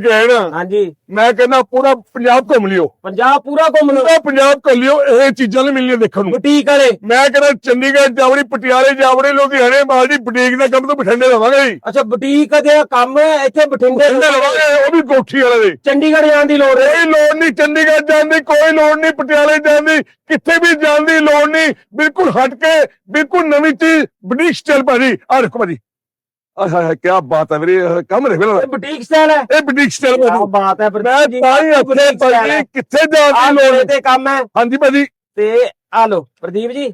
ਕਹਿਣਾ ਹਾਂਜੀ। ਮੈਂ ਕਹਿੰਦਾ ਪੂਰਾ ਪੰਜਾਬ ਘੁੰਮ ਲਿਓ। ਪੰਜਾਬ ਪੂਰਾ ਘੁੰਮ ਲਓ। ਪੂਰਾ ਪੰਜਾਬ ਘੁੰਮ ਲਿਓ ਇਹ ਚੀਜ਼ਾਂ ਨਹੀਂ ਮਿਲਣੀਆਂ ਦੇਖਣ ਨੂੰ। ਬੁਟੀਕ ਵਾਲੇ। ਮੈਂ ਕਹਿੰਦਾ ਚੰਡੀਗੜ੍ਹ ਜਾਵੜੀ ਪਟਿਆਲੇ ਜਾਵੜੀ ਲੁਧਿਆਣੇ ਮਾਲਦੀ ਬੁਟੀਕ ਦਾ ਕੰਮ ਤਾਂ ਬਠਿੰਡੇ ਲਵਾਂਗੇ ਜੀ। ਅੱਛਾ ਬੁਟੀਕ ਦੇ ਕੰਮ ਇੱਥੇ ਬਠਿੰਡੇ ਬਠਿੰਡੇ ਲਵਾਂਗੇ। ਉਹ ਵੀ ਕੋਠੀ ਵਾਲੇ ਦੇ। ਚੰਡੀਗੜ੍ਹ ਜਾਣ ਦੀ ਲੋੜ ਹੈ। ਕੋਈ ਲੋੜ ਨਹੀਂ ਚੰਡੀਗੜ੍ਹ ਜਾਣ ਦੀ ਕੋਈ ਲੋੜ ਨਹੀਂ ਪਟਿਆਲੇ ਜਾਣ ਦੀ ਕਿੱਥੇ ਵੀ ਜਾਣ ਦੀ ਲੋੜ ਨਹੀਂ। ਬਿਲਕੁਲ ਹਟ ਕੇ ਬਿਲਕੁਲ ਨਵੀਂ ਚੀਜ਼ ਬੁਟੀਕ ਸਟਾਈਲ ਭਾਜੀ। ਆ ਦੇਖੋ ਭਾਜੀ। ਆਹ ਹਾਏ ਕੀ ਬਾਤ ਹੈ ਵੀਰੇ ਕੰਮ ਦੇਖ ਲਓ ਇਹ ਬੁਟੀਕ ਸਟਾਈਲ ਹੈ। ਇਹ ਬੁਟੀਕ ਸਟਾਈਲ ਕੀ ਬਾਤ ਹੈ ਮੈਂ ਪ੍ਰਦੀਪ ਜੀ ਤਾਂ ਹੀ style ਹੈ। ਭਾਜੀ ਕਿੱਥੇ ਜਾਣ ਆਹ ਦੀ ਲੋੜ ਨਹੀਂ ਤੇ ਕੰਮ ਹੈ। ਹਾਂਜੀ ਭਾਜੀ। ਤੇ ਆ ਲੋ ਪ੍ਰਦੀਪ ਜੀ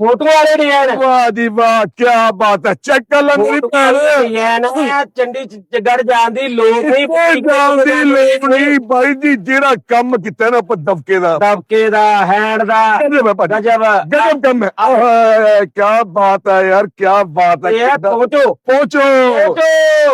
ਫੋਟੋ ਵਾਲੇ ਡਿਜ਼ਾਈਨ ਵਾਹ ਜੀ ਵਾਹ ਕੀ ਬਾਤ ਹੈ ਚੈੱਕ ਕਰ ਲੈ ਮੇਰੀ ਭੈਣ। ਡਿਜ਼ਾਈਨ ਹੈ ਚੰਡੀਗੜ੍ਹ ਜਾਣ ਦੀ ਲੋੜ ਨਹੀਂ ਕੋਈ ਜਾਣ ਦੀ ਲੋੜ ਨਹੀਂ ਬਾਈ ਜੀ ਜਿਹੜਾ ਕੰਮ ਕੀਤਾ ਨਾ ਆਪਾਂ ਦਬਕੇ ਦਾ। ਦਬਕੇ ਦਾ ਹੈਂਡ ਦਾ ਗਜਬ। ਗਜਬ ਕੰਮ ਹੈ। ਆਹ। ਕੀ ਬਾਤ ਹੈ ਯਾਰ ਕੀ ਬਾਤ ਹੈ ਪਹੁੰਚੋ। ਪਹੁੰਚੋ।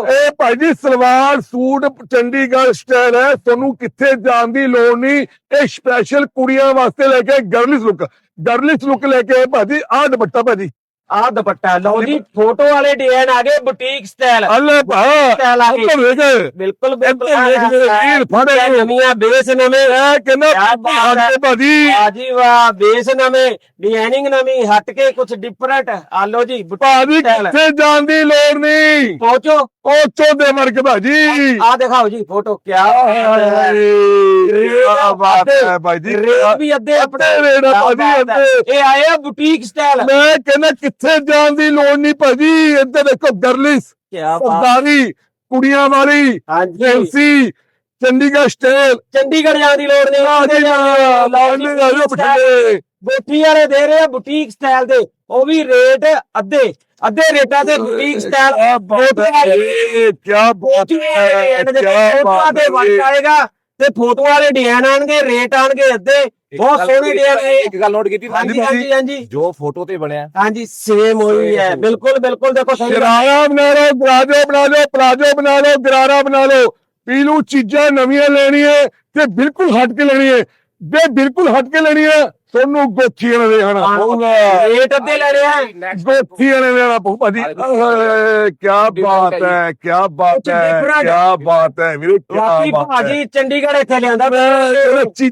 ਇਹ ਭਾਈ ਜੀ ਸਲਵਾਰ ਸੂਟ ਚੰਡੀਗੜ੍ਹ ਸਟਾਈਲ ਹੈ। ਤੁਹਾਨੂੰ ਕਿੱਥੇ ਜਾਣ ਦੀ ਲੋੜ ਨਹੀਂ। ਇਹ ਸਪੈਸ਼ਲ ਕੁੜੀਆਂ ਵਾਸਤੇ ਲੈ ਕੇ ਗਰਲਿਸ ਲੁੱਕ ਗਰਲਿਸ ਲੁੱਕ ਲੈ ਕੇ ਆਏ ਭਾਜੀ ਆਹ ਦੁਪੱਟਾ ਭਾਜੀ। ਆ ਦੁਪੱਟਾ ਲਓ ਜੀ ਫੋਟੋ ਵਾਲੇ ਡਿਜ਼ਾਈਨ ਆ ਗਏ ਬੁਟੀਕ ਸਟਾਈਲ। ਅੱਲੇ ਭਾ ਸਟਾਈਲ ਆ ਗਏ ਬਿਲਕੁਲ ਬਿਲਕੁਲ ਵੀਰ ਫੜੇ ਨਵੀਆਂ ਬੇਸ ਨਵੇਂ ਇਹ ਹੈ। ਆਗੇ ਭਾਜੀ। ਆਜੀ ਵਾਹ ਬੇਸ ਨਵੇਂ ਡਿਜ਼ਾਈਨਿੰਗ ਨਵੀਂ ਹਟ ਕੇ ਕੁਝ ਡਿਫਰੈਂਟ ਆ ਲਓ ਜੀ ਭਾਜੀ। ਕਿੱਥੇ ਜਾਣ ਦੀ ਲੋੜ ਨਹੀਂ। ਪਹੁੰਚੋ। ਉਹ ਚੋਦੇ ਮਰਕ ਭਾਜੀ। ਆ ਦਿਖਾਓ ਜੀ ਫੋਟੋ ਕਿਆ ਬਾਤ ਹੈ। ਭਾਈ ਜੀ ਰੇਟ ਵੀ ਅੱਧੇ ਅੱਧੇ ਰੇਟ ਭਾਜੀ। ਅੱਧੇ। ਇਹ ਆਏ ਆ ਬੁਟੀਕ ਸਟਾਈਲ ਮੈਂ ਕਹਿੰਦਾ ਕਿੱਥੇ ਜਾਣ ਦੀ ਲੋੜ ਨਹੀਂ ਭਾਜੀ। ਇੱਧਰ ਦੇਖੋ ਗਰਲਿਸ ਕਿਆ ਬਾਤ। ਕੁੜੀਆਂ ਵਾਲੀ ਹਾਂਜੀ। ਚੰਡੀਗੜ੍ਹ ਸਟਾਈਲ ਚੰਡੀਗੜ੍ਹ ਜਾਣ ਦੀ ਲੋੜ ਨਹੀਂ। ਆ ਜੀ ਨਾ ਲਓ ਜੀ, ਲਾਉਣੇ ਆ ਬਠਿੰਡੇ। ਬੋਟੀ ਵਾਲੇ ਦੇ ਰਹੇ ਆ ਬੁਟੀਕ ਸਟਾਈਲ ਦੇ। ਉਹ ਵੀ ਰੇਟ ਅੱਧੇ। ਅੱਧੇ ਰੇਟਾਂ ਤੇ ਬੁਟੀਕ ਸਟਾਈਲ ਹੈ ਕੀ ਹੈ ਕੀ ਫੋਟੋਆਂ ਦੇ ਵੰਡ ਹੈ ਆਏਗਾ ਤੇ ਫੋਟੋ ਵਾਲੇ ਡਿਜ਼ਾਈਨ ਆਣਗੇ ਰੇਟ ਆਣਗੇ ਅੱਧੇ। ਬਹੁਤ ਸੋਹਣੇ ਡਿਜ਼ਾਈਨ ਇੱਕ ਗੱਲ ਨੋਟ ਕੀਤੀ ਹਾਂਜੀ। ਹਾਂਜੀ ਹਾਂਜੀ। ਜੋ ਫੋਟੋ ਤੇ ਬਣਿਆ। ਹਾਂਜੀ ਸੇਮ ਹੋਈ ਹੈ। ਬਿਲਕੁਲ ਬਿਲਕੁਲ ਦੇਖੋ। ਗਰਾਰਾ ਬਣਾ ਲਓ ਪਲਾਜੋ ਬਣਾ ਲਓ ਪਲਾਜੋ ਬਣਾ ਲਓ ਗਰਾਰਾ ਬਣਾ ਲਓ। ਪੀਲੂ ਚੀਜ਼ਾਂ ਨਵੀਆਂ ਲੈਣੀਆਂ ਤੇ ਬਿਲਕੁਲ ਹਟ ਕੇ ਲੈਣੀਆਂ। ਜੇ ਬਿਲਕੁਲ ਹਟ ਕੇ ਲੈਣੀਆਂ। ਤੁਹਾਨੂੰ ਗੋਥੀ ਵਾਲੇ ਦੇ ਆਣਾ ਪਊਗਾ। ਰੇਟ ਅੱਧੇ ਲੈਣੇ ਆ ਗੋਥੀ ਵਾਲੇ ਦੇ ਆਣਾ ਪਊ ਭਾਜੀ ਕੀ ਬਾਤ ਹੈ ਕੀ ਬਾਤ ਹੈ। ਕੀ ਬਾਤ ਹੈ ਵੀਰੇ ਕੀ ਬਾਤ ਹੈ। ਭਾਜੀ ਚੰਡੀਗੜ੍ਹ ਇੱਥੇ ਲਿਆਂਦਾ। ਕੀ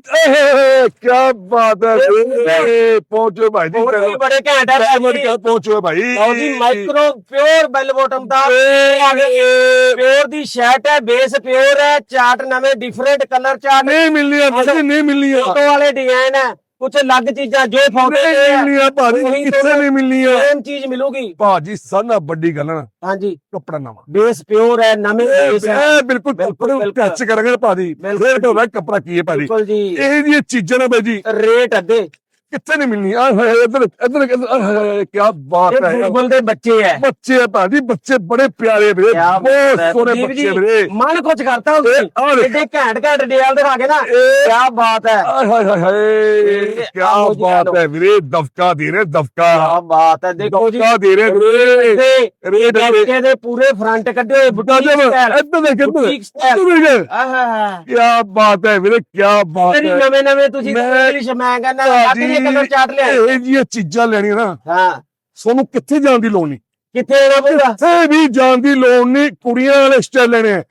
ਬਾਤ ਹੈ ਵੀਰੇ। ਪਹੁੰਚੋ ਭਾਈ ਜੀ ਬੜੇ ਘੈਂਟ ਕੇ ਪਹੁੰਚੋ ਭਾਈ। ਲਓ ਜੀ ਮਾਈਕਰੋ ਪਿਓਰ ਬੈਲ ਬੋਟਮ ਦਾ। ਪਿਓਰ ਦੀ ਸ਼ਰਟ ਹੈ ਬੇਸ ਪਿਓਰ ਹੈ ਚਾਰਟ ਨਵੇਂ ਡਿਫਰੈਂਟ ਕਲਰ ਚਾਰਟ ਨਹੀਂ ਭਾਜੀ ਨਹੀਂ ਮਿਲਨੀਆਂ ਫੋਟੋ ਵਾਲੇ ਡਿਜ਼ਾਈਨ ਹੈ। ਕੁਝ ਅਲੱਗ ਚੀਜ਼ਾਂ ਜੋ ਤੇ ਨਹੀਂ ਹੈ ਮਿਲਨੀਆਂ ਭਾਜੀ ਕਿੱਥੇ ਨਹੀਂ ਮਿਲਨੀਆਂ ਸੇਮ ਚੀਜ਼ ਮਿਲੂਗੀ। ਭਾਜੀ ਸਾਨਾ ਵੱਡੀ ਗੱਲ ਨਾ। ਹਾਂਜੀ। ਕੱਪੜਾ ਨਵਾਂ। ਬੇਸ ਪਿਓਰ ਹੈ ਨਵੇਂ ਬੇਸ ਹੈ। ਇਹ ਬਿਲਕੁਲ ਬਿਲਕੁਲ। ਟੱਚ ਕਰਾਂਗੇ ਭਾਜੀ। ਰੇਟ ਹੋਵੇ ਕੱਪੜਾ ਕੀ ਹੈ ਭਾਜੀ? ਇਹ ਜੀ ਚੀਜ਼ਾਂ ਨੇ ਭਾਜੀ ਰੇਟ ਅੱਧੇ ਕਿੱਥੇ ਨਹੀਂ ਮਿਲਣੀ? ਆ ਹਾਏ ਇੱਧਰ ਇੱਧਰ ਇੱਧਰ ਕੀ ਬਾਤ ਹੈ ਯਾਰ। ਬੁਲਬੁਲ ਦੇ ਬੱਚੇ ਹੈ ਬੱਚੇ ਆ ਭਾਜੀ ਬੱਚੇ ਬੜੇ ਪਿਆਰੇ ਵੀਰੇ ਬਹੁਤ। ਸੋਹਣੇ ਬੱਚੇ ਜੀ, ਵੀਰੇ। ਮਨ ਕੁਝ ਕਰਤਾ ਉਸ। ਐਡੇ ਘੈਂਟ ਘੈਂਟ ਡਿਜ਼ਾਈਨ ਦਿਖਾ ਕੇ ਨਾ। ਕੀ ਬਾਤ ਹੈ। ਹਾਏ ਹਾਏ ਹਾਏ ਕੀ ਜੀ, ਬਾਤ। ਹੈ ਵੀਰੇ ਦਫਕਾ ਦੇ ਰਹੇ ਦਫਕਾ ਕੀ ਬਾਤ ਹੈ। ਦੇਖੋ ਜੀ ਦਫਕਾ ਦੇ ਰਹੇ ਵੀਰੇ। ਬੱਚੇ ਦੇ ਪੂਰੇ ਫਰੰਟ ਕੱਢੇ ਹੋਏ ਗਜਬ ਸਟਾਈਲ ਇੱਧਰ ਦੇਖ ਇੱਧਰ ਦੇਖ। ਆਹਾ ਕੀ ਬਾਤ ਹੈ ਵੀਰੇ ਕੀ ਬਾਤ ਹੈ। ਨਵੇਂ ਨਵੇਂ ਤੁਸੀਂ ਇੰਗਲਿਸ਼ ਮੈਂ ਕਹਿੰਦਾ ਕਲਰ ਚਾਟ ਲਿਆ ਇਹ ਜੀਆਂ ਚੀਜ਼ਾਂ ਲੈਣੀਆਂ ਨਾ ਹਾਂ। ਤੁਹਾਨੂੰ ਕਿੱਥੇ ਜਾਣ ਦੀ ਲੋੜ ਨਹੀਂ? ਕਿੱਥੇ ਜਾਣਾ ਪਊਗਾ ਕਿੱਥੇ ਵੀ ਜਾਣ ਦੀ ਲੋੜ ਨਹੀਂ ਕੁੜੀਆਂ ਵਾਲੇ ਸਟਾਈਲ ਲੈਣੇ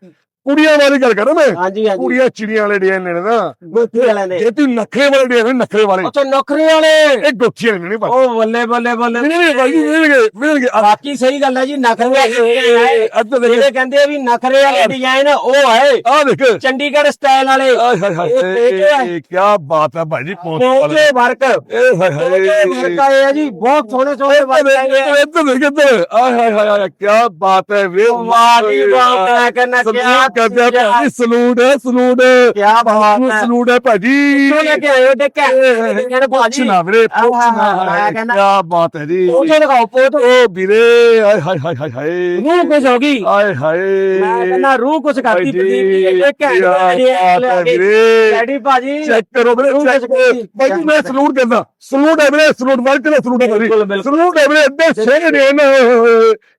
ਕੁੜੀਆਂ ਵਾਲੀ ਗੱਲ ਕਰਾਂ ਮੈਂ ਹਾਂਜੀ ਹਾਂਜੀ ਕੁੜੀਆਂ ਚਿੜੀਆਂ ਵਾਲੇ ਡਿਜ਼ਾਈਨ ਨਾ ਨੇ ਜੇ ਤੂੰ ਨਖਰੇ ਵਾਲੇ ਡਿਜ਼ਾਈਨ ਨਖਰੇ ਵਾਲੇ ਅੱਛਾ ਨੌਕਰੀ ਵਾਲੇ ਇਹ ਗੋਥੀਆਂ ਲੈਣੇ ਨਹੀਂ ਬਸ ਉਹ ਬੱਲੇ ਬੱਲੇ ਬੱਲੇ ਮਿਲਣਗੇ ਭਾਈ ਮਿਲਣਗੇ ਮਿਲਣਗੇ ਬਾਕੀ ਸਹੀ ਗੱਲ ਹੈ ਜੀ ਨਖਰੇ ਵਾਲੇ ਜਿਹੜੇ ਕਹਿੰਦੇ ਆ ਵੀ ਨਖਰੇ ਵਾਲੇ ਡਿਜ਼ਾਈਨ ਉਹ ਹੈ ਆ ਦੇਖ ਚੰਡੀਗੜ੍ਹ ਸਟਾਈਲ ਵਾਲੇ ਆਏ ਹਾਏ ਇਹ ਕੀ ਬਾਤ ਹੈ ਭਾਈ ਜੀ ਪਹੁੰਚ ਪਹੁੰਚੇ ਵਰਕ ਏ ਹਾਏ ਹਾਏ ਵਰਕ ਆਏ ਆ ਜੀ ਬਹੁਤ ਸੋਹਣੇ ਸੋਹਣੇ ਵਰਕ ਆਏ ਇੱਧਰ ਦੇਖ ਇੱਧਰ ਆਏ ਹਾਏ ਹਾਏ ਕੀ ਬਾਤ ਹੈ ਵੇ ਵਾਹ ਜੀ ਵਾਹ ਮੈਂ ਕਹਿੰਦਾ ਸਲੂਟ ਕਰਦੇ ਆ। ਭਾਜੀ? ਸਲੂਟ ਹੈ ਸਲੂਟ। ਕਿਆ ਬਾਤ ਹੈ। ਸਲੂਟ ਹੈ ਭਾਜੀ। ਕਿੱਥੋਂ ਲੈ ਕੇ ਆਏ ਹੋ? ਡੇਕਾ ਕਹਿੰਦੇ ਭਾਜੀ ਪੁੱਛਣਾ ਵੀਰੇ ਪੁੱਛਣਾ ਕੀ ਬਾਤ ਹੈ ਜੀ। ਉਹ ਦਿਖਾਓ ਫੋਟੋ ਓ ਵੀਰੇ ਆਏ ਹਾਏ ਹਾਏ ਹਾਏ ਹਾਏ। ਰੂਹ ਕੁਛ ਹੋ ਗਈ। ਆਏ ਹਾਏ। ਮੈਂ ਕਹਿੰਦਾ ਰੂਹ ਕੁਛ ਕਰਦੀ ਪ੍ਰਦੀਪ ਇਹ ਕੀ ਘੈਂਟ ਬਾਤ ਹੈ ਵੀਰੇ। ਡੈਡੀ ਭਾਜੀ ਚੈੱਕ ਕਰੋ ਵੀਰੇ ਰੂਹ ਚੈੱਕ ਕੁਛ ਕਰਦੀ। ਭਾਈ ਜੀ ਮੈਂ ਸਲੂਟ ਕਰਦਾ ਸਲੂਟ ਹੈ ਵੀਰੇ ਸਲੂਟ ਵਾਲ ਤੇ ਸਲੂਟ ਹੈ ਭਾਜੀ। ਬਿਲਕੁਲ। ਸਲੂਟ ਹੈ ਵੀਰੇ ਅੱਡੇ ਨੇ ਨਾ।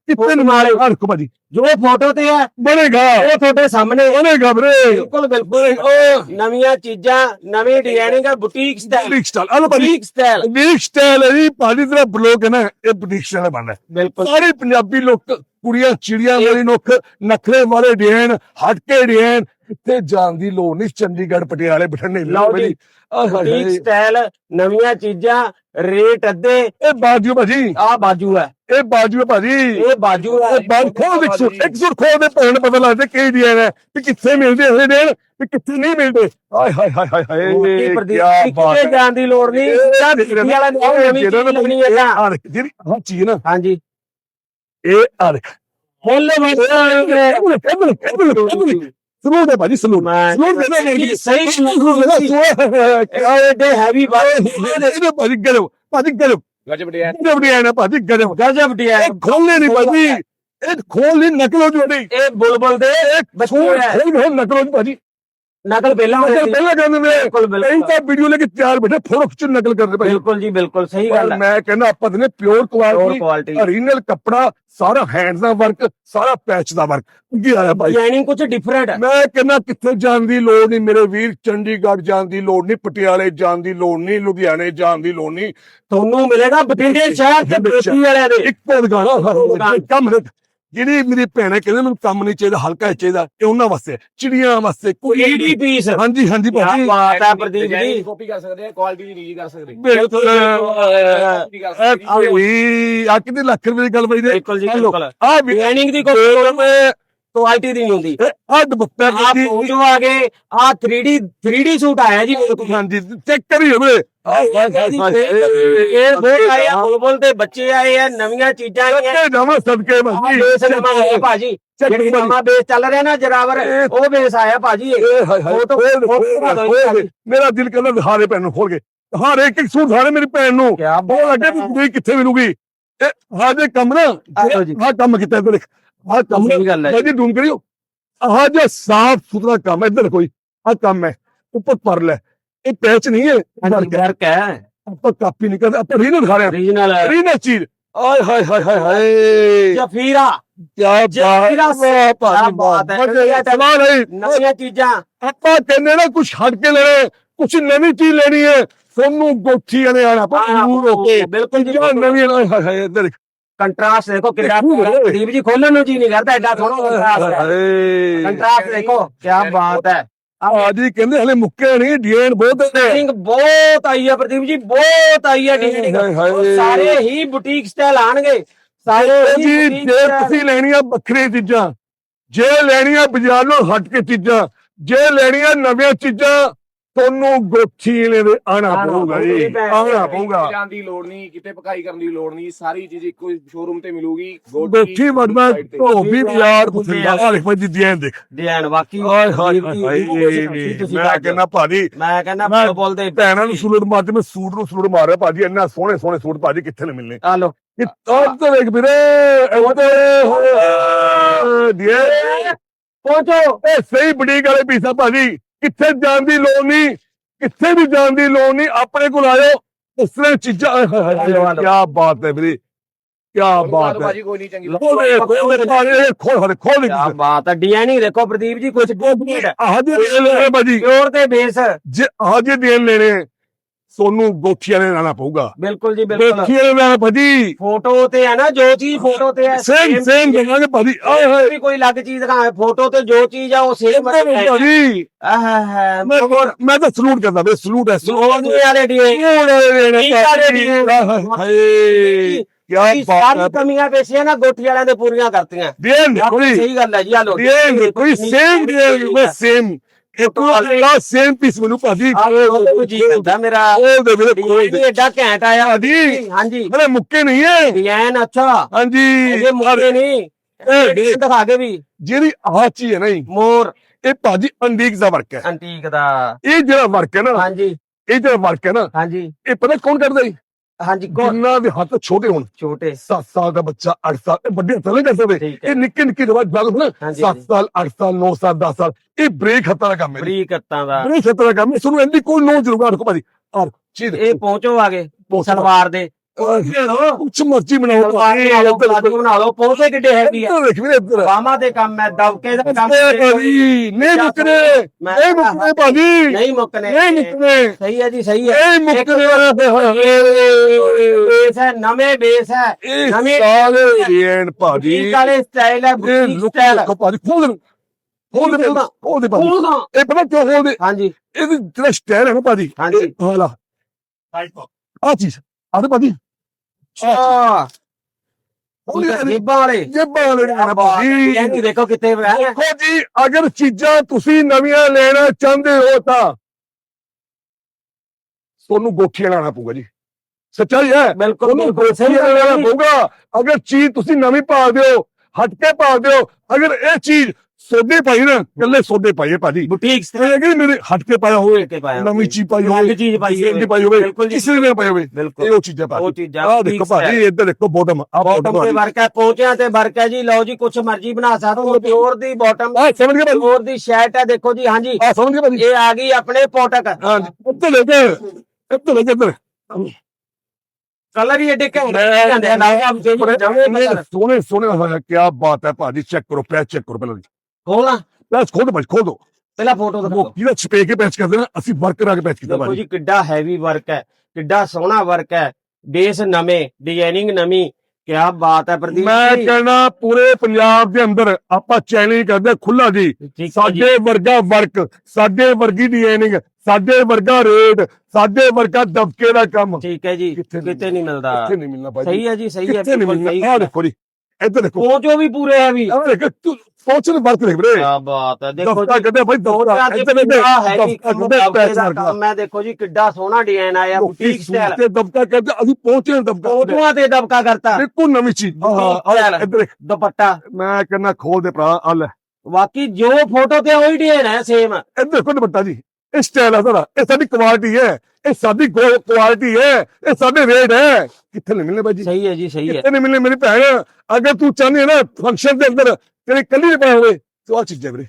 ਕਿੱਥੇ ਨੂੰ ਮਾਰੇ ਆ ਦੇਖੋ ਭਾਜੀ। ਜੋ ਫੋਟੋ ਤੇ ਹੈ ਬਣੇਗਾ। ਉਹ ਤੁਹਾਡੇ ਸਾਹਮਣੇ ਬਣੇਗਾ ਵੀਰੇ। ਬਿਲਕੁਲ ਬਿਲਕੁਲ। ਉਹ ਨਵੀਆਂ ਚੀਜ਼ਾਂ ਨਵੀਂ ਡਿਜ਼ਾਈਨਿੰਗ ਹੈ ਬੁਟੀਕ ਸਟਾਈਲ ਬੁਟੀਕ ਸਟਾਈਲ ਆ ਲੋ ਭਾਜੀ। ਬੁਟੀਕ ਸਟਾਈਲ ਬੁਟੀਕ ਸਟਾਈਲ ਹੈ ਜੀ। ਭਾਜੀ ਤੇਰਾ ਬਲੌਗ ਹੈ ਨਾ ਇਹ ਬੁਟੀਕ ਸਟਾਈਲ ਬਣਦਾ। ਬਿਲਕੁਲ। ਸਾਰੇ ਪੰਜਾਬੀ ਲੋਕ ਕੁੜੀਆਂ ਚਿੜੀਆਂ ਵਾਲੀ ਨੁੱਖ ਨਖਰੇ ਵਾਲੇ ਡਿਜ਼ਾਈਨ ਹਟ ਕੇ ਡਿਜ਼ਾਈਨ ਕਿੱਥੇ ਜਾਣ ਦੀ ਲੋੜ ਨਹੀਂ ਚੰਡੀਗੜ੍ਹ ਪਟਿਆਲੇ ਬਠਿੰਡੇ ਲਓ ਜੀ। ਹਾਏ ਬੁਟੀਕ ਹਾਏ। ਸਟਾਈਲ ਨਵੀਆਂ ਚੀਜ਼ਾਂ ਰੇਟ ਅੱਧੇ। ਇਹ ਬਾਜੂ ਭਾਜੀ। ਆ ਬਾਜੂ ਹੈ ਇਹ ਬਾਜੂ ਹੈ ਭਾਜੀ। ਇਹ ਬਾਜੂ ਹੈ ਇਹ ਬਾਜੂ ਖੋਲ ਇੱਕ ਸੂਟ ਇੱਕ ਸੂਟ ਖੋਲ ਦੇ ਪੈਣ ਪਤਾ ਲੱਗਦਾ ਕਿਹੜੀ ਡੀਜ਼ਾਈਨ ਹੈ ਵੀ ਕਿੱਥੇ ਮਿਲਦੇ ਇਹ ਦੇਣ ਵੀ ਕਿੱਥੇ ਨਹੀਂ ਮਿਲਦੇ। ਆਏ ਹਾਏ ਹਾਏ ਹਾਏ ਹਾਏ ਪ੍ਰਦੀਪ ਕੀ ਜੀ, ਬਾਤ ਕਿਤੇ ਹੈ। ਜਾਣ ਦੀ ਲੋੜ ਨਹੀਂ ਜਾਂ ਦਿੱਲੀ ਵਾਲਾ ਨਵੀਂ ਚੀਜ਼ ਲੱਭਣੀ ਹੈ ਆ ਦੇਖ ਜਿਹੜੀ ਆਹ ਚੀਜ਼ ਨਾ। ਹਾਂਜੀ। ਇਹ ਆ ਦੇਖ ਮੁੱਲ। ਸਲੂਟ ਹੈ ਭਾਜੀ ਸਲੂਟ ਮੈਂ ਸਲੂਟ ਦੇ ਦੇ ਸਹੀ ਸਲੂਟ ਇਹ ਏਡੇ ਹੈਵੀ ਬਾਤ ਇਹਦੇ ਭਾਜੀ ਗਰਮ ਭਾਜੀ ਗਰਮ ਗਜਬ ਡਿਆ ਗਰਮ ਨਹੀਂ ਆਣਾ ਭਾਜੀ ਗਜਬ ਡਿਆ ਇਹ ਖੋਲਨੇ ਨਹੀਂ ਭਾਜੀ ਇਹ ਖੋਲਨੀ ਨਕਲੋ ਜੋੜੀ ਇਹ ਬੁਲਬੁਲ ਦੇ ਖੋਲ ਹੈ ਖੋਲ ਖੋਲ ਨਕਲੋ ਭਾਜੀ ਨਕਲ ਪਹਿਲਾਂ ਨਕਲ। ਪਹਿਲਾਂ ਕਹਿੰਦੇ ਨੇ ਬਿਲਕੁਲ ਬਿਲਕੁਲ। ਤਾਂ ਵੀਡੀਓ ਲੈ ਕੇ ਤਿਆਰ ਬੈਠੇ ਫੋਟੋ ਖਿੱਚ ਨਕਲ ਕਰਦੇ ਭਾਈ। ਬਿਲਕੁਲ ਜੀ ਬਿਲਕੁਲ ਸਹੀ ਗੱਲ ਹੈ। ਮੈਂ ਕਹਿੰਦਾ ਆਪਾਂ ਨੇ ਪਿਓਰ ਕੁਆਲਿਟੀ ਓਰੀਜਨਲ ਕੱਪੜਾ ਸਾਰਾ ਹੈਂਡਸ ਦਾ ਵਰਕ ਸਾਰਾ ਪੈਚ ਦਾ ਵਰਕ ਕੀ ਆਇਆ ਭਾਈ। ਡਿਜ਼ਾਈਨਿੰਗ ਕੁਝ ਡਿਫਰੈਂਟ ਹੈ। ਮੈਂ ਕਹਿੰਦਾ ਕਿੱਥੇ ਜਾਣ ਦੀ ਲੋੜ ਨਹੀਂ ਮੇਰੇ ਵੀਰ ਚੰਡੀਗੜ੍ਹ ਜਾਣ ਦੀ ਲੋੜ ਨਹੀਂ ਪਟਿਆਲੇ ਜਾਣ ਦੀ ਲੋੜ ਨਹੀਂ ਲੁਧਿਆਣੇ ਜਾਣ ਦੀ ਲੋੜ ਨਹੀਂ। ਤੁਹਾਨੂੰ ਮਿਲੇਗਾ ਬਠਿੰਡੇ ਸ਼ਹਿਰ ਤੇ ਬੇਟੀ ਵਾਲਿਆਂ ਦੇ। ਇੱਕੋ ਦੁਕਾਨ ਕੰਮ ਦੇ। ਜਿਹੜੀ ਮੇਰੀ ਭੈਣੇ ਕਹਿੰਦੇ ਮੈਨੂੰ ਕੰਮ ਨਹੀਂ ਚਾਹੀਦਾ ਹਲਕਾ ਹੀ ਚਾਹੀਦਾ ਇਹ ਉਹਨਾਂ ਵਾਸਤੇ ਚਿੜੀਆਂ ਵਾਸਤੇ ਕੋਈ ਈਡੀ ਪੀਸ ਹਾਂਜੀ ਹਾਂਜੀ ਕੀ ਭਾਜੀ। ਬਾਤ ਹੈ ਪ੍ਰਦੀਪ ਜੀ। ਕਾਪੀ ਕਰ ਸਕਦੇ ਆ ਕੁਆਲਿਟੀ ਦੀ ਰੀਜ ਕਰ ਸਕਦੇ। ਆ। ਕੋਈ ਆ ਕਿਤੇ ਲੱਖ ਰੁਪਏ ਦੀ ਗੱਲ ਬਈ ਦੇ ਬਿਲਕੁਲ ਜੀ। ਬਿਲਕੁਲ। ਆ ਵੀ ਡਿਜ਼ਾਈਨਿੰਗ ਦੀ ਕੋਈ ਕੁਆਲਿਟੀ ਦੀ ਨਹੀਂ ਹੁੰਦੀ। ਆ ਦੁਪੱਟਾ ਆ ਪਹੁੰਚੋ ਆ ਗਏ ਆ 3D 3D ਸੂਟ ਆਇਆ ਜੀ। ਮੇਰੇ ਕੋਲ ਹਾਂਜੀ ਚੈੱਕ ਕਰੀਏ ਵੀਰੇ ਇਹ ਬਹੁਤ ਆਏ ਆ ਬੁਲਬੁਲ ਦੇ ਬੱਚੇ ਆਏ ਆ ਨਵੀਆਂ ਚੀਜ਼ਾਂ ਆਈਆਂ। ਜਾਵਾਂ ਸਦਕੇ ਭਾਜੀ। ਬੇਸ ਨਵਾਂ ਆਇਆ ਭਾਜੀ। ਜਿਹੜੀ ਨਵਾਂ ਬੇਸ ਚੱਲ ਰਿਹਾ ਨਾ ਜਰਾਵਰ ਉਹ ਬੇਸ ਆਇਆ ਭਾਜੀ। Photo- photo. ਮੇਰਾ ਦਿਲ ਕਰਦਾ ਦਿਖਾਰੇ ਪੈਨ ਨੂੰ ਖੋਲ ਕੇ। ਹਰ ਇੱਕ ਇੱਕ ਸੂਟ ਸਾਰੇ ਮੇਰੀ ਭੈਣ ਨੂੰ। ਬਹੁਤ ਲੱਗੇ ਵੀ ਕਿੱਥੇ ਮਿਲੂਗੀ। ਇਹ ਆਹ ਜੇ ਕੰਮ ਨਾ। ਆਹ ਕੰਮ ਕੀਤਾ ਦੇਖ। ਆਹ ਕੰਮ ਸਹੀ ਗੱਲ ਹੈ। ਜੀ ਡੂਮ ਕਰਿਓ। ਆਹ ਜੇ ਸਾਫ਼ ਸੁਥਰਾ ਕੰਮ ਹੈ ਇੱਧਰ ਕੋਈ ਆਹ ਕੰਮ ਹੈ। ਉੱਪਰ ਪਰ ਲੈ। ਇਹ ਪੈਚ ਨਹੀਂ ਹੈ ਵਰਕ ਹੈ। ਆਪਾਂ ਕਾਪੀ ਨਹੀਂ ਕਰਦੇ ਆਪਾਂ ਰੀਨਲ ਖਾ ਰਹੇ ਹਾਂ। ਰੀਨਲ ਚੀਜ਼। ਆਏ ਹਾਏ ਹਾਏ ਹਾਏ ਹਾਏ। ਜਫੀਰਾ। ਕੀ ਜੀਰਾ ਬਾਤ ਸੇ- ਹੈ। ਭਾਜੀ ਕਿਆ ਬਾਤ ਹੈ। ਬਾਤ ਸਵਾਲ ਹੈ ਨਵੀਆਂ ਚੀਜ਼ਾਂ। ਆਪਾਂ ਕਹਿੰਦੇ ਨਾ ਕੁਝ ਹਟ ਕੇ ਲੈਣੇ ਕੁਝ ਨਵੀਂ ਚੀਜ਼ ਲੈਣੀ ਹੈ। ਸੋਨੂੰ ਗੋਠੀ ਵਾਲੇ ਆਣਾ ਹੋ ਕੇ ਬਿਲਕੁਲ ਜੀ ਜਾਂ ਨਵੀਂ ਹਾਏ ਹਾਏ ਹਾਏ ਇੱਧਰ ਕੰਟਰਾਸਟ ਦੇਖੋ ਕਿੰਨਾ। ਦੀਪ ਜੀ ਖੋਲਣ ਨੂੰ ਜੀ ਨਹੀਂ ਕਰਦਾ ਐਡਾ ਥੋੜਾ ਕੰਟਰਾਸਟ ਹੈ। ਦੇਖੋ ਕੀ ਬਾਤ ਹੈ। ਆਜੀ ਕਹਿੰਦੇ ਹਲੇ ਮੁੱਕੇ ਨਹੀਂ ਡਿਜ਼ਾਈਨ ਬਹੁਤ ਨੇ ਡਿਜ਼ਾਈਨਿੰਗ ਬਹੁਤ ਆਈ ਹੈ ਪ੍ਰਦੀਪ ਜੀ ਬਹੁਤ ਆਈ ਹੈ। ਉਹ ਸਾਰੇ ਹੀ ਬੁਟੀਕ ਸਟਾਈਲ ਆਣਗੇ। ਸਾਰੇ ਹੀ ਜੀ ਜੇ ਤੁਸੀਂ ਲੈਣੀਆਂ ਵੱਖਰੀਆਂ ਚੀਜ਼ਾਂ ਜੇ ਲੈਣੀਆਂ ਬਾਜ਼ਾਰ ਨੂੰ ਹਟ ਕੇ ਚੀਜ਼ਾਂ ਜੇ ਲੈਣੀਆਂ ਨਵੀਆਂ ਚੀਜ਼ਾਂ ਤੁਹਾਨੂੰ ਗੋਠੀ ਵਾਲੇ ਦੇ ਆਣਾ ਪਊਗਾ ਜੀ ਪਊਗਾ ਜੀ। ਆਉਣਾ ਪਊਗਾ। ਜਾਣ ਦੀ ਲੋੜ ਨਹੀਂ ਕਿਤੇ ਪਕਾਈ ਕਰਨ ਦੀ ਲੋੜ ਨਹੀਂ ਸਾਰੀ ਚੀਜ਼ ਇੱਕੋ ਸ਼ੋਰੂਮ ਤੇ ਮਿਲੂਗੀ ਗੋਠੀ ਵੜਨਾ ਧੋਬੀ ਬਾਜ਼ਾਰ ਬਠਿੰਡਾ ਆ ਦੇਖ ਭਾਈ ਜੀ ਡਿਜ਼ਾਈਨ ਦੇਖ। ਡਿਜ਼ਾਈਨ ਵਾਕਈ ਹਾਏ ਹਾਏ ਮੈਂ। ਕਹਿੰਦਾ ਭਾਜੀ ਮੈਂ ਕਹਿੰਦਾ ਮੈਂ ਬੋਲਦੇ ਭੈਣਾਂ ਨੂੰ ਸੂਟ ਮਾਰਦੇ ਮੈਂ ਸੂਟ ਨੂੰ ਸੂਟ ਮਾਰ ਰਿਹਾ ਭਾਜੀ ਇੰਨਾ ਸੋਹਣੇ ਸੋਹਣੇ ਸੂਟ ਭਾਜੀ ਕਿੱਥੇ ਨੇ ਮਿਲਨੇ? ਆ ਲੋ ਕਿ ਤਾਂ ਤੇ ਵੇਖ ਵੀਰੇ ਉਹਦੇ ਹੋਏ ਦੀਏ ਪਹੁੰਚੋ। ਇਹ ਸਹੀ ਬੁਟੀਕ ਵਾਲੇ ਪੀਸਾ ਭਾਜੀ। ਕਿੱਥੇ ਜਾਣ ਦੀ ਲੋੜ ਨਹੀਂ ਕਿੱਥੇ ਵੀ ਜਾਣ ਦੀ ਲੋੜ ਨਹੀਂ ਆਪਣੇ ਕੋਲ ਆਇਓ। ਇਸ ਤਰ੍ਹਾਂ ਚੀਜ਼ਾਂ। ਕੀ ਬਾਤ ਹੈ ਵੀਰੇ ਕੀ ਬਾਤ ਹੈ ਬਾਜੀ ਕੋਈ ਨਹੀਂ ਚੰਗੀ। ਖੋਲ ਖੋਲ ਬਾਤ ਹੈ ਡਿਜ਼ਾਈਨਿੰਗ ਦੇਖੋ ਪ੍ਰਦੀਪ ਜੀ ਕੁਝ ਆਹ ਜੇ ਪਿਓਰ ਤੇ ਬੇਸ। ਜੇ ਆਹ ਜੇ ਦੇਣ ਲੈਣੇ ਸੋਨੂੰ ਗੋਠੀਆਂ ਨੇ ਲਾਣਾ ਪਊਗਾ। ਬਿਲਕੁਲ ਜੀ ਬਿਲਕੁਲ। ਗੋਠੀਆਂ ਨੇ ਲਾਣਾ ਭਾਜੀ। ਫੋਟੋ ਤੇ ਹੈ ਨਾ ਜੋ ਚੀਜ਼ ਫੋਟੋ ਤੇ ਹੈ ਸੇਮ ਸੇਮ ਦੇਵਾਂਗੇ ਭਾਜੀ ਆਏ ਹਾਏ। ਵੀ ਕੋਈ ਅਲੱਗ ਚੀਜ਼ ਦਿਖਾਵੇ ਫੋਟੋ ਤੇ ਜੋ ਚੀਜ਼ ਆ ਉਹ ਸੇਮ ਹੈ ਭਾਜੀ। ਆਹ ਮੈਂ ਮੈਂ ਤਾਂ ਸਲੂਟ ਕਰਦਾ ਵੇ ਸਲੂਟ ਹੈ ਸਲੂਟ ਵਾਲੇ ਡਿਜ਼ਾਈਨ ਹਾਏ ਕੀ ਬਾਤ ਹੈ ਸਾਰੀ ਕਮੀਆਂ ਪੇਸ਼ੀਆਂ ਨਾ ਗੋਠੀ ਵਾਲਿਆਂ ਦੇ ਪੂਰੀਆਂ ਕਰਤੀਆਂ। ਦੇਨ ਕੋਈ। ਸਹੀ ਗੱਲ ਹੈ ਜੀ ਆ ਲੋ ਦੇਨ ਕੋਈ ਸੇਮ ਮੈਂ ਸੇਮ ਇੱਕ ਵਾਲਾ ਸੇਮ ਪੀਸ ਮੈਨੂੰ ਭਾਜੀ। ਆ ਲੋ ਜੀ ਕਰਦਾ ਮੇਰਾ। ਉਹ ਦੇ ਮੇਰੇ ਕੋਲ ਡਿਜ਼ਾਈਨ ਵੀ ਐਡਾ ਘੈਂਟ ਆਇਆ। ਭਾਜੀ ਹਾਂਜੀ। ਮੇਰੇ ਮੁੱਕੇ ਨਹੀਂ ਹੈ ਡਿਜ਼ਾਈਨ ਅੱਛਾ। ਹਾਂਜੀ। ਇਹਦੇ ਮੁੱਕੇ ਨਹੀਂ। ਇਹ ਦੇਖ, ਦਿਖਾ ਕੇ ਵੀ। ਜਿਹੜੀ ਆਹ ਚੀਜ਼ ਹੈ ਨਹੀਂ ਮੋਰ। ਇਹ ਭਾਜੀ ਅੰਡੀਕ ਦਾ ਵਰਕ ਹੈ। ਦਾ। ਇਹ ਜਿਹੜਾ ਵਰਕ ਹੈ ਨਾ ਹਾਂਜੀ। ਇਹ ਜਿਹੜਾ ਵਰਕ ਹੈ ਨਾ ਹਾਂਜੀ। ਇਹ ਪਤਾ ਕੌਣ ਕਰਦਾ ਹੈ ਹਾਂਜੀ ਕੋ ਜਿੰਨਾ ਦੇ ਹੱਥ ਛੋਟੇ ਹੋਣ। ਛੋਟੇ। 7 ਸਾਲ ਦਾ ਬੱਚਾ 8 ਸਾਲ ਇਹ ਵੱਡੇ ਹੱਥਾਂ ਨਹੀਂ ਕਰ ਸਕਦੇ। ਠੀਕ ਹੈ। ਇਹ ਨਿੱਕੇ ਨਿੱਕੇ ਰਵਾਜ ਬਾਗ ਨਾ ਹਾਂਜੀ 7 ਸਾਲ 8 ਸਾਲ 9 ਸਾਲ 10 ਸਾਲ ਇਹ ਬ੍ਰੇਕ ਹੱਥਾਂ ਦਾ ਕੰਮ ਹੈ। ਬਰੀਕ ਹੱਥਾਂ ਦਾ। ਬ੍ਰੇਕ ਹੱਥਾਂ ਦਾ ਕੰਮ ਹੈ। ਤੁਹਾਨੂੰ ਇੰਨੀ ਕੋਈ ਨੋ ਜ਼ਰੂਰ ਰੱਖੋ ਭਾਜੀ। ਔਰ ਚੀਜ਼ ਇਹ ਪਹੁੰਚੋ ਆਗੇ ਸਲਵਾਰ ਦੇ। ਕੁਛ ਮਰਜ਼ੀ ਬਣਾਓ ਸਲਵਾਰ ਬਣਾ ਲਓ ਪਲਾਜੋ ਬਣਾ ਲਓ ਪਹੁੰਚੇ ਕਿੱਡੇ ਹੈਵੀ ਆ। ਦੇਖ ਵੀਰੇ ਇੱਧਰ। ਬਾਹਾਂ ਦੇ ਕੰਮ ਹੈ ਦਬਕੇ ਦਾ ਕੰਮ ਇਹ ਹੈ। ਭਾਜੀ ਨਹੀਂ ਮੁੱਕਨੇ ਨਹੀਂ ਮੁੱਕਨੇ ਭਾਜੀ। ਨਹੀਂ ਮੁੱਕਨੇ ਨਹੀਂ ਮੁੱਕਨੇ ਸਹੀ ਹੈ ਜੀ ਸਹੀ ਹੈ। ਨਹੀਂ ਮੁੱਕਨੇ ਬੇਸ ਹੈ ਨਵੇਂ ਬੇਸ ਹੈ ਇਹ ਨਵੇਂ ਸਾਰੇ ਰੇਨ ਭਾਜੀ। ਵਾਲੇ ਸਟਾਈਲ ਹੈ ਇਹ ਬੁਟੀਕ ਸਟਾਈਲ ਭਾਜੀ ਖੋਲ ਦੇ ਖੋਲ ਦੇ ਖੋਲ ਦੇ ਭਾਜੀ। ਇਹ ਪਤਾ ਕਿਉਂ ਖੋਲ ਦੇ ਹਾਂਜੀ। ਇਹਦੀ ਜਿਹੜਾ ਸਟਾਈਲ ਹੈ ਨਾ ਭਾਜੀ ਹਾਂਜੀ। ਇਹ ਹਾਲਾ ਆ ਚੀਜ਼ ਆ ਤੇ ਭਾਜੀ। ਆ ਉਹਨੇ ਜੇਬਾਂ ਵਾਲੇ। ਜੇਬਾਂ ਵਾਲੇ ਇਹ ਦੇਖੋ ਹੈ ਦੇਖੋ ਜੀ ਅਗਰ ਚੀਜ਼ਾਂ ਤੁਸੀਂ ਨਵੀਆਂ ਲੈਣਾ ਚਾਹੁੰਦੇ ਹੋ ਤਾਂ ਤੁਹਾਨੂੰ ਗੋਠੀਆਂ ਲਾਣਾ ਪਊਗਾ ਜੀ। ਸੱਚਾਈ ਹੈ ਬਿਲਕੁਲ ਸਹੀ ਗੋਠੀਆਂ ਲਾਣਾ। ਪਊਗਾ। ਅਗਰ ਚੀਜ਼ ਤੁਸੀਂ ਨਵੀਂ ਪਾਲਦੇ ਹੋ ਹਟ ਕੇ ਪਾਲਦੇ ਹੋ ਅਗਰ ਇਹ ਚੀਜ਼ ਸੋਦੇ ਪਾਈ ਨਾ ਕੱਲੇ ਸੋਦੇ ਪਾਈਏ ਭਾਜੀ। ਬੁਟੀਕ ਇਹ ਹੈ ਕਿ ਮੇਰੇ ਹਟ ਕੇ ਪਾਇਆ ਹੋਵੇ ਕੇ ਪਾਇਆ ਨਵੀਂ ਚੀਜ਼ ਪਾਈ ਨਵੀਂ ਹੋਵੇ ਚੀਜ਼ ਪਾਈ ਕਿਸੇ ਦੀ ਪਾਈ ਹੋਵੇ ਬਿਲਕੁਲ ਜੀ। ਕਿਸੇ ਨੇ ਪਾਈ ਹੋਵੇ। ਇਹ ਬਿਲਕੁਲ ਉਹ ਚੀਜ਼ਾਂ ਉਹ ਭਾਜੀ ਚੀਜ਼ਾਂ ਆਹ ਦੇਖੋ ਭਾਜੀ ਇੱਧਰ ਦੇਖੋ ਬੋਟਮ ਆ ਬਾਟਮ ਤੇ ਬੋਟਮ ਵਰਕ ਹੈ ਪਹੁੰਚਿਆ ਤੇ ਵਰਕ ਹੈ ਜੀ ਲਓ ਜੀ ਕੁਛ ਮਰਜ਼ੀ ਬਣਾ ਸਕਦੇ ਹੋ ਪਿਓਰ ਦੀ ਬਾਟਮ ਆ ਸਮਝ ਗਏ ਭਾਜੀ। ਪਿਓਰ ਦੀ ਸ਼ਰਟ ਹੈ ਦੇਖੋ ਜੀ ਹਾਂਜੀ। ਆ ਸਮਝ ਗਏ ਭਾਜੀ? ਇਹ ਆ ਗਈ ਆਪਣੇ ਪੋਟਕ। ਹਾਂਜੀ। ਇੱਧਰ ਲੈ ਕੇ ਇੱਧਰ ਲੈ ਕੇ ਇੱਧਰ। ਕਲਰ ਹੀ ਐਡੇ ਘੈਂਟ ਜਾਂਦੇ ਆ ਨਾ ਆਪ ਚੇਂਜ ਬੜੇ ਜਾਵੇ ਸੋਹਣੇ ਸੋਹਣੇ ਹੋਇਆ ਕੀ ਹੈ ਚੈੱਕ ਕਰੋ ਪਹਿਲਾਂ ਖੋਲਾਂ ਪੈਚ ਖੋਲ ਖੋਲ ਪਹਿਲਾਂ ਫੋਟੋ ਦਿਖਾਓ। ਉਹ ਕਿਹਦਾ ਛਪੇ ਕੇ ਪੈਚ ਕਰਦੇ ਨਾ ਅਸੀਂ ਵਰਕ ਕਰਾ ਕੇ ਪੈਚ ਕੀਤਾ ਦੇਖੋ ਜੀ ਕਿੱਡਾ ਹੈਵੀ ਵਰਕ ਹੈ ਕਿੱਡਾ ਸੋਹਣਾ ਵਰਕ ਹੈ। ਬੇਸ ਨਵੇਂ ਡਿਜ਼ਾਈਨਿੰਗ ਨਵੀਂ ਕੀ ਬਾਤ ਹੈ ਪ੍ਰਦੀਪ ਮੈਂ ਜੀ। ਕਹਿਣਾ ਪੂਰੇ ਪੰਜਾਬ ਦੇ ਅੰਦਰ ਆਪਾਂ ਚੈਲੰਜ ਕਰਦੇ ਖੁੱਲਾ ਜੀ। ਠੀਕ ਹੈ ਜੀ। ਸਾਡੇ ਵਰਗਾ ਵਰਕ ਸਾਡੇ ਵਰਗੀ ਡਿਜ਼ਾਈਨਿੰਗ ਸਾਡੇ ਵਰਗਾ ਰੇਟ ਸਾਡੇ ਵਰਗਾ ਦਬਕੇ ਦਾ ਕੰਮ। ਠੀਕ ਹੈ ਜੀ ਕਿੱਥੇ ਨਹੀਂ ਕਿਤੇ ਨਹੀਂ ਮਿਲਦਾ? ਕਿੱਥੇ ਨਹੀਂ ਮਿਲਣਾ ਭਾਜੀ? ਸਹੀ ਹੈ ਜੀ ਸਹੀ ਹੈ ਕਿੱਥੇ ਨਹੀਂ ਬਿਲਕੁਲ ਸਹੀ ਮਿਲਣਾ ਆਹ ਦੇਖੋ ਜੀ ਇੱਧਰ ਦੇਖੋ। ਪਹੁੰਚੋ ਵੀ ਪੂਰੇ ਹੈਵੀ ਆਹ ਦੇਖੋ ਤੂੰ ਸੋਚ ਨੇ ਵਰਕ ਦੇਖ ਵੀਰੇ। ਕੀ ਬਾਤ ਹੈ ਦੇਖੋ ਦਬਕਾ ਜੀ। ਕਰਦੇ ਭਾਈ ਦਬਕਾ ਦਬਕਾ ਇੱਧਰ ਤੇ ਇੱਧਰ ਪੂਰਾ ਹੈਵੀ ਦਬਕਾ ਕੰਮ ਕਰਦੇ ਦਬਕੇ ਪੈਚ ਦਾ ਮਾਰਦਾ ਕੰਮ ਹੈ ਦੇਖੋ ਜੀ ਕਿੱਡਾ ਸੋਹਣਾ ਡਿਜ਼ਾਈਨ ਆਇਆ ਬੁਟੀਕ ਸਟਾਈਲ ਤੇ ਦਬਕਾ ਕਰਦੇ ਅਸੀਂ ਪਹੁੰਚੇ ਹਾਂ ਦਬਕਾ ਕਰਦੇ। ਫੋਟੋਆਂ ਤੇ ਦਬਕਾ ਕਰਤਾ। ਬਿਲਕੁਲ ਨਵੀਂ ਚੀਜ਼ ਹਾਂ ਇੱਧਰ ਦੇਖ। ਦੁਪੱਟਾ। ਮੈਂ ਕਹਿੰਦਾ ਖੋਲ ਦੇ ਭਰਾ ਆ ਲੈ। ਬਾਕੀ ਜੋ ਫੋਟੋ ਤੇ ਉਹੀ ਡਿਜ਼ਾਈਨ ਹੈ ਸੇਮ ਇੱਧਰ ਦੇਖੋ ਦੁਪੱਟਾ ਜੀ ਇਹ ਸਟਾਈਲ ਆ ਸਾਡਾ ਇਹ ਸਾਡੀ ਕੁਆਲਿਟੀ ਹੈ ਇਹ ਸਾਡੀ ਕੁਆਲਿਟੀ ਹੈ ਇਹ ਸਾਡੇ ਰੇਟ ਹੈ। ਕਿੱਥੇ ਨਹੀਂ ਮਿਲਨੇ ਜੀ? ਸਹੀ ਹੈ ਜੀ ਸਹੀ ਹੈ। ਕਿੱਥੇ ਨਹੀਂ ਮਿਲਨੇ ਮੇਰੀ ਭੈਣ? ਅਗਰ ਤੂੰ ਚਾਹਨੀ ਹੈ ਨਾ ਫੰਕਸ਼ਨ ਦੇ ਅੰਦਰ ਤੇਰੇ ਕੱਲੀ ਦੇ ਪਾਏ ਹੋਵੇ ਤੂੰ ਆ ਚੀਜ਼ਾਂ ਵੀਰੇ।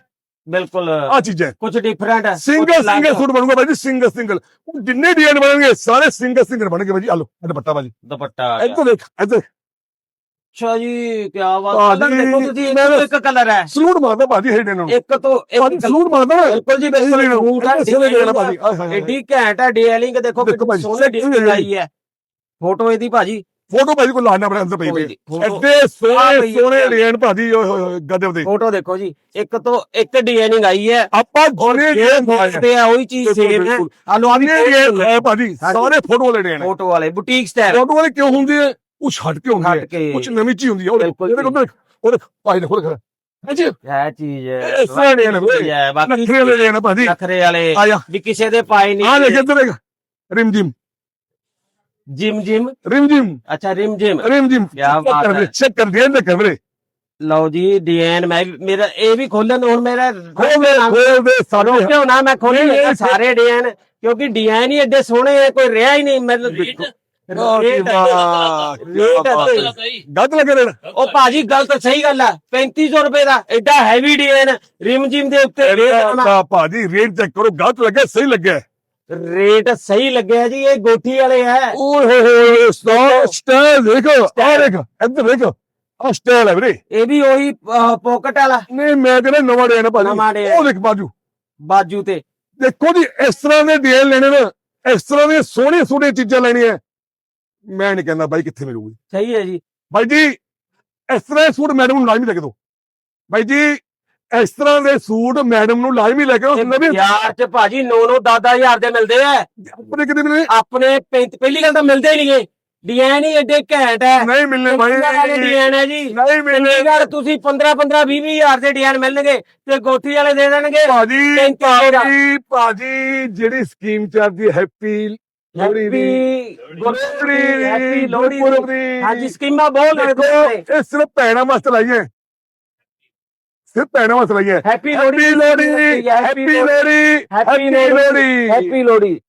ਬਿਲਕੁਲ। ਆ ਚੀਜ਼ਾਂ। ਕੁਝ ਡਿਫਰੈਂਟ ਹੈ ਸਿੰਗਲ। ਸਿੰਗਲ ਸੂਟ ਬਣੂਗਾ ਭਾਈ ਜੀ ਸਿੰਗਲ ਸਿੰਗਲ ਜਿੰਨੇ ਡਿਜ਼ਾਈਨ ਬਣਨਗੇ ਸਾਰੇ ਸਿੰਗਲ ਸਿੰਗਲ ਬਣਨਗੇ ਭਾਈ ਜੀ। ਆ ਲੋ ਇਹ ਦੁਪੱਟਾ ਭਾਜੀ ਦੁਪੱਟਾ ਆ ਗਿਆ। ਇੱਧਰ ਦੇਖ ਇੱਧਰ। ਅੱਛਾ ਜੀ ਕੀ ਬਾਤ ਭਾਜੀ, ਕਲਰ ਦੇਖੋ ਤੁਸੀਂ ਇੱਕ ਕਲਰ ਹੈ। ਸਲੂਟ ਮਾਰਦਾ ਭਾਜੀ ਹੇਡ ਨੂੰ। ਇੱਕ ਤੋਂ ਭਾਜੀ ਇੱਕ ਸਲੂਟ ਮਾਰਦਾ ਬਿਲਕੁਲ ਜੀ ਬਿਲਕੁਲ। ਸੂਟ ਹੈ ਇਸੇ ਲਈ ਭਾਜੀ। ਐਡੀ ਘੈਂਟ ਹੈ ਡਿਜ਼ਾਈਨਿੰਗ ਦੇਖੋ ਭਾਜੀ, ਸੋਹਣੀ ਸਹੀ ਡਿਜ਼ਾਈਨ ਹੈ। ਆਈ ਹੈ। ਫੋਟੋ ਇਹਦੀ ਭਾਜੀ। ਫੋਟੋ ਭਾਜੀ ਕੋਲ ਲਾਣਾ ਆਪਣੇ ਅੰਦਰ ਪਈ ਕੋਈ ਪਈ ਨਹੀਂ, ਫੋਟੋ ਐਡੇ ਆ ਸੋਹਣੇ ਪਈ ਹੈ। ਸੋਹਣੇ ਡਿਜ਼ਾਈਨ ਭਾਜੀ ਓਏ ਹੋਏ ਹੋਏ ਗਦਬ ਦੇ ਫੋਟੋ ਦੇਖੋ ਜੀ ਇੱਕ ਤੋਂ ਇੱਕ ਡਿਜ਼ਾਈਨਿੰਗ ਆਈ ਹੈ। ਆਪਾਂ ਜਿਹੜੇ ਡਿਜ਼ਾਈਨ ਪਾਏ ਤੇ ਆ ਉਹੀ ਚੀਜ਼ ਬਿਲਕੁਲ, ਸੇਮ ਹੈ। ਬਿਲਕੁਲ। ਆ ਲੋ ਆ ਵੀ ਡਿਜ਼ਾਈਨ ਹੈ ਭਾਜੀ ਸਾਰੇ ਫੋਟੋ ਵਾਲੇ ਡਿਜ਼ਾਈਨ ਫੋਟੋ ਵਾਲੇ ਬੁਟੀਕ ਸਟਾਈਲ ਫੋਟੋ ਵਾਲੇ ਕਿਉਂ ਹੁੰਦੇ ਆ? ਕੁਛ ਹਟ ਕੇ ਹੁੰਦੇ ਹਟ ਆ ਕੇ। ਕੁਛ ਨਵੀਂ ਚੀਜ਼ ਹੁੰਦੀ ਆ ਉਹ ਦੇਖੋ ਬਿਲਕੁਲ ਉਹਦੇ ਕੋਲ ਉਹਦੇ ਭਾਈ ਨੇ ਕਰ ਹਾਂਜੀ ਹੈ ਚੀਜ਼ ਹੈ। ਇਹ ਸਾਰੇ ਡਿਜ਼ਾਈਨ ਚੀਜ਼ ਹੈ ਬਾਕੀ ਨਖਰੇ ਵਾਲੇ ਡਿਜ਼ਾਈਨ ਆ ਭਾਜੀ। ਨਖਰੇ ਵਾਲੇ। ਆ ਜਾ ਵੀ ਕਿਸੇ ਦੇ ਪਾਏ ਆ ਦੇਖ ਨਹੀਂ ਇੱਧਰ ਦੇਖ। ਰਿਮ ਜਿਮ ਜਿਮ ਜਿਮ ਰਿਮ ਜਿਮ ਅੱਛਾ ਰਿਮ ਜਿਮ ਰਿਮ ਜਿਮ ਕਿਆ ਬਾਤ ਹੈ। ਚੈੱਕ ਕਰ ਦੇ ਅੰਦਰ ਕਮਰੇ ਲਓ ਜੀ ਡਿਜ਼ਾਈਨ ਮੈਂ ਵੀ- ਮੇਰਾ ਇਹ ਵੀ ਖੋਲਣ ਹੁਣ ਮੇਰਾ ਖੋਲ ਦੇ ਖੋਲ ਦੇ ਸਾਰੇ ਰੋਕਿਓ ਨਾ ਮੈਂ ਖੋਲੀ ਨਹੀਂ, ਲੱਗਾ ਨਹੀਂ, ਸਾਰੇ ਡਿਜ਼ਾਈਨ ਕਿਉਂਕਿ ਡਿਜ਼ਾਈਨ ਹੀ ਐਡੇ ਸੋਹਣੇ ਆ ਕੋਈ ਰਿਹਾ ਹੀ ਨਹੀਂ ਮਤਲਬ ਦੇਖੋ। ਰੇਟ ਵਾਹ ਜੀ ਵਾਹ ਰੇਟ ਹੈ। ਗੱਦ ਲੱਗੇ ਰਹਿਣਾ ਉਹ ਭਾਜੀ ਗੱਲ ਤਾਂ ਸਹੀ ਗੱਲ ਆ 3500 ਰੁਪਏ ਦਾ ਐਡਾ ਹੈਵੀ ਡਿਜ਼ਾਈਨ ਰਿਮ ਜਿਮ ਦੇ ਉੱਤੇ ਰੇਟ ਤਾਂ ਭਾਜੀ ਰੇਟ ਚੈੱਕ ਕਰੋ ਗਲਤ ਲੱਗਿਆ ਸਹੀ ਲੱਗਿਆ ਰੇਟ ਸਹੀ ਲੱਗਿਆ ਜੀ ਇਹ ਗੋਠੀ ਵਾਲੇ ਹੈ। ਓਏ ਹੋਏ ਸਟਾਰ ਸਟਾਰ ਦੇਖੋ ਆ ਦੇਖ ਇੱਧਰ ਦੇਖੋ ਆ ਸਟਾਈਲ ਹੈ ਵੀਰੇ। ਇਹ ਵੀ ਉਹੀ ਪਾਕਟ ਵਾਲਾ। ਨਹੀਂ ਮੈਂ ਕਹਿੰਦਾ ਨਵਾਂ ਡਿਜ਼ਾਈਨ ਭਾਜੀ। ਉਹ ਦੇਖ ਬਾਜੂ। ਬਾਜੂ ਤੇ। ਦੇਖੋ ਜੀ ਇਸ ਤਰ੍ਹਾਂ ਦੇ ਡਿਜ਼ਾਈਨ ਲੈਣੇ ਨਾ ਇਸ ਤਰ੍ਹਾਂ ਦੀਆਂ ਸੋਹਣੀਆਂ ਸੋਹਣੀਆਂ ਚੀਜ਼ਾਂ ਲੈਣੀਆਂ। ਮੈਂ ਨਹੀਂ ਕਹਿੰਦਾ ਬਾਈ ਕਿੱਥੇ ਮਿਲੂਗੀ। ਸਹੀ ਹੈ ਜੀ। ਬਾਈ ਜੀ ਇਸ ਤਰ੍ਹਾਂ ਦੇ ਸੂਟ ਮੈਡਮ ਨੂੰ ਲਾਜ਼ਮੀ ਕੇ ਦਿਓ। ਬਾਈ ਜੀ ਇਸ ਤਰ੍ਹਾਂ ਦੇ ਸੂਟ ਮੈਡਮ ਨੂੰ ਲਾਜ਼ਮੀ ਲੈ ਕੇ ਦਿਓ ਨਵੇਂ ਯਾਰ ਚ ਭਾਜੀ 9-9 10-10000 ਦੇ ਮਿਲਦੇ ਆ। ਆਪਣੇ ਕਿਤੇ ਮਿਲਣੇ ਆਪਣੇ ਪਹਿਲੀ ਗੱਲ ਤਾਂ ਮਿਲਦੇ ਹੀ ਨਹੀਂਗੇ ਡਿਜ਼ਾਈਨ ਹੀ ਐਡੇ ਘੈਂਟ ਹੈ ਨਹੀਂ ਮਿਲਣੇ ਬਾਈ ਡਿਜ਼ਾਈਨ ਹੈ ਜੀ? ਨਹੀਂ ਮਿਲਣੇ। ਯਾਰ ਤੁਸੀਂ 15 15 20 ਹਜ਼ਾਰ ਦੇ ਡਿਜ਼ਾਈਨ ਮਿਲਣਗੇ ਤੇ ਗੋਠੀ ਵਾਲੇ ਦੇ ਦੇਣਗੇ? ਭਾਜੀ। ਭਾਜੀ ਭਾਜੀ ਜਿਹੜੀ ਸਕੀਮ ਚੱਲਦੀ ਹੈਪੀ ਲੋਹੜੀ ਦੀ। ਹੈਪੀ ਲੋਹੜੀ ਦੀ ਹਾਂਜੀ ਸਕੀਮਾਂ ਬਹੁਤ ਲੱਗਦੇ ਇਹ ਸਿਰਫ ਭੈਣਾਂ ਵਾਸਤੇ ਲਾਈਏ ਸਿਰਫ ਭੈਣਾਂ ਵਾਸਤੇ ਲਾਈਏ happy happy Lohri happy Lohri happy Lohri happy Lohri.